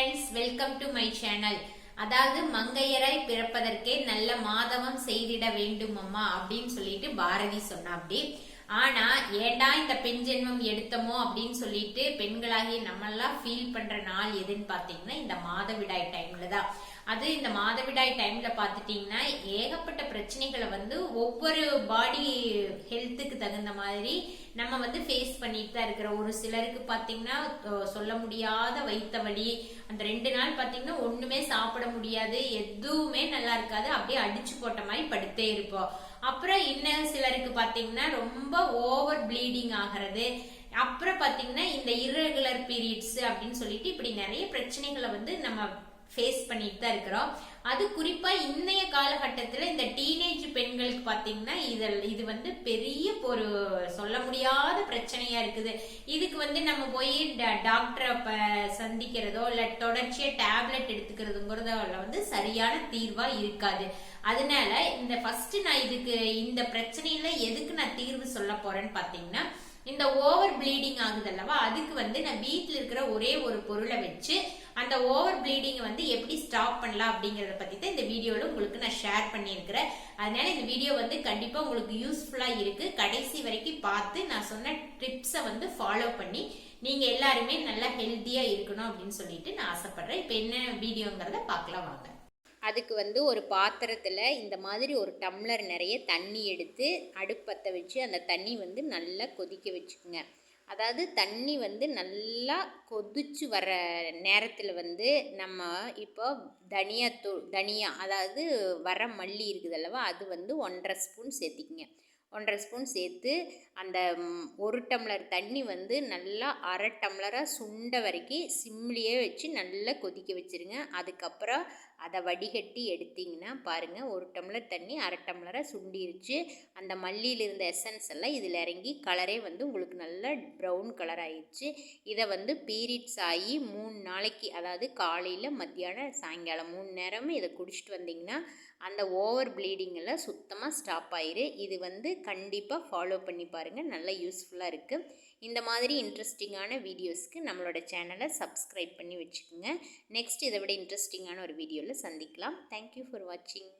Friends welcome to my channel அதாவது மங்கையராய் பிறப்பதற்கே நல்ல மாதவம் செய்திட வேண்டும் அம்மா அப்படின்னு சொல்லிட்டு பாரதி சொன்னா அப்படி ஆனா ஏண்டா இந்த பெண் ஜென்மம் எடுத்தமோ அப்படின்னு சொல்லிட்டு பெண்களாகி நம்மெல்லாம் ஃபீல் பண்ற நாள் எதுன்னு பாத்தீங்கன்னா இந்த மாதவிடாய் டைம்ல தான். அது இந்த மாதவிடாய் டைம்ல பாத்துட்டீங்கன்னா ஏகப்பட்ட பிரச்சனைகளை வந்து ஒவ்வொரு பாடி ஹெல்த்துக்கு தகுந்த மாதிரி நம்ம வந்து ஃபேஸ் பண்ணிட்டு தான் இருக்கிறோம். ஒரு சிலருக்கு பாத்தீங்கன்னா சொல்ல முடியாத வயித்த வலி. அந்த ரெண்டு நாள் பாத்தீங்கன்னா ஒண்ணுமே சாப்பிட முடியாது. எதுவுமே நல்லா இருக்காது. அப்படியே அடிச்சு போட்ட மாதிரி படுத்தே இருப்போம். அப்புறம் இன்னும் சிலருக்கு பாத்தீங்கன்னா ரொம்ப ஓவர் ப்ளீடிங் ஆகிறது. அப்புறம் பாத்தீங்கன்னா இந்த இரகுலர் பீரியட்ஸ் அப்படின்னு சொல்லிட்டு இப்படி நிறைய பிரச்சனைகளை வந்து நம்ம ஃபேஸ் பண்ணிட்டு தான் இருக்கிறோம். அது குறிப்பா இன்றைய காலகட்டத்துல இந்த டீனேஜ் பெண்களுக்கு பாத்தீங்கன்னா இதில் இது வந்து பெரிய ஒரு சொல்ல முடியாத பிரச்சனையா இருக்குது. இதுக்கு வந்து நம்ம போய் டாக்டரை சந்திக்கிறதோ இல்ல தொடர்ச்சியா டேப்லெட் எடுத்துக்கிறதுங்கிறதோ வந்து சரியான தீர்வா இருக்காது. அதனால இந்த ஃபர்ஸ்ட் நான் இதுக்கு இந்த பிரச்சனையில எதுக்கு நான் தீர்வு சொல்ல போறேன்னு பாத்தீங்கன்னா இந்த ஓவர் ப்ளீடிங் ஆகுது அல்லவா அதுக்கு வந்து நான் வீட்டில் இருக்கிற ஒரே ஒரு பொருளை வச்சு அந்த ஓவர் ப்ளீடிங்கை வந்து எப்படி ஸ்டாப் பண்ணலாம் அப்படிங்கிறத பற்றி தான் இந்த வீடியோவில் உங்களுக்கு நான் ஷேர் பண்ணியிருக்கிறேன். அதனால இந்த வீடியோ வந்து கண்டிப்பாக உங்களுக்கு யூஸ்ஃபுல்லாக இருக்குது கடைசி வரைக்கும் பார்த்து நான் சொன்ன ட்ரிப்ஸை வந்து ஃபாலோ பண்ணி நீங்கள் எல்லாருமே நல்லா ஹெல்த்தியாக இருக்கணும் அப்படின்னு சொல்லிட்டு நான் ஆசைப்பட்றேன். இப்போ என்ன வீடியோங்கிறத பார்க்கலாம் வாங்க. அதுக்கு வந்து ஒரு பாத்திரத்தில் இந்த மாதிரி ஒரு டம்ளர் நிறைய தண்ணி எடுத்து அடுப்பத்தை வச்சு அந்த தண்ணி வந்து நல்லா கொதிக்க வச்சுக்குங்க. அதாவது தண்ணி வந்து நல்லா கொதிச்சு வர நேரத்தில் வந்து நம்ம இப்போ தனியாத்தூள் தனியா அதாவது வர மல்லி இருக்குது அல்லவா அது வந்து ஒன்றரை ஸ்பூன் சேர்த்திக்கிங்க. ஒன்றரை ஸ்பூன் சேர்த்து அந்த ஒரு டம்ளர் தண்ணி வந்து நல்லா அரை டம்ளராக சுண்ட வரைக்கும் சிம்லேயே வச்சு நல்லா கொதிக்க வச்சிருங்க. அதுக்கப்புறம் அதை வடிகட்டி எடுத்தீங்கன்னா பாருங்கள் ஒரு டம்ளர் தண்ணி அரை டம்ளராக சுண்டிருச்சு. அந்த மல்லியில் இருந்த எசன்ஸ் எல்லாம் இதில் இறங்கி கலரே வந்து உங்களுக்கு நல்லா ப்ரௌன் கலர் ஆயிடுச்சு இதை வந்து பீரியட்ஸ் ஆகி மூணு நாளைக்கு அதாவது காலையில் மத்தியானம் சாயங்காலம் மூணு நேரமும் இதை குடிச்சிட்டு வந்தீங்கன்னா அந்த ஓவர் ப்ளீடிங்கெல்லாம் சுத்தமாக ஸ்டாப் ஆயிரு இது வந்து கண்டிப்பாக ஃபாலோ பண்ணி பாருங்கள் நல்லா யூஸ்ஃபுல்லாக இருக்குது இந்த மாதிரி இன்ட்ரெஸ்டிங்கான வீடியோஸ்க்கு நம்மளோட சேனலை சப்ஸ்கிரைப் பண்ணி வச்சுக்கோங்க. நெக்ஸ்ட் இதை விட இன்ட்ரெஸ்டிங்கான ஒரு வீடியோவில் சந்திக்கலாம். தேங்க்யூ ஃபார் வாட்சிங்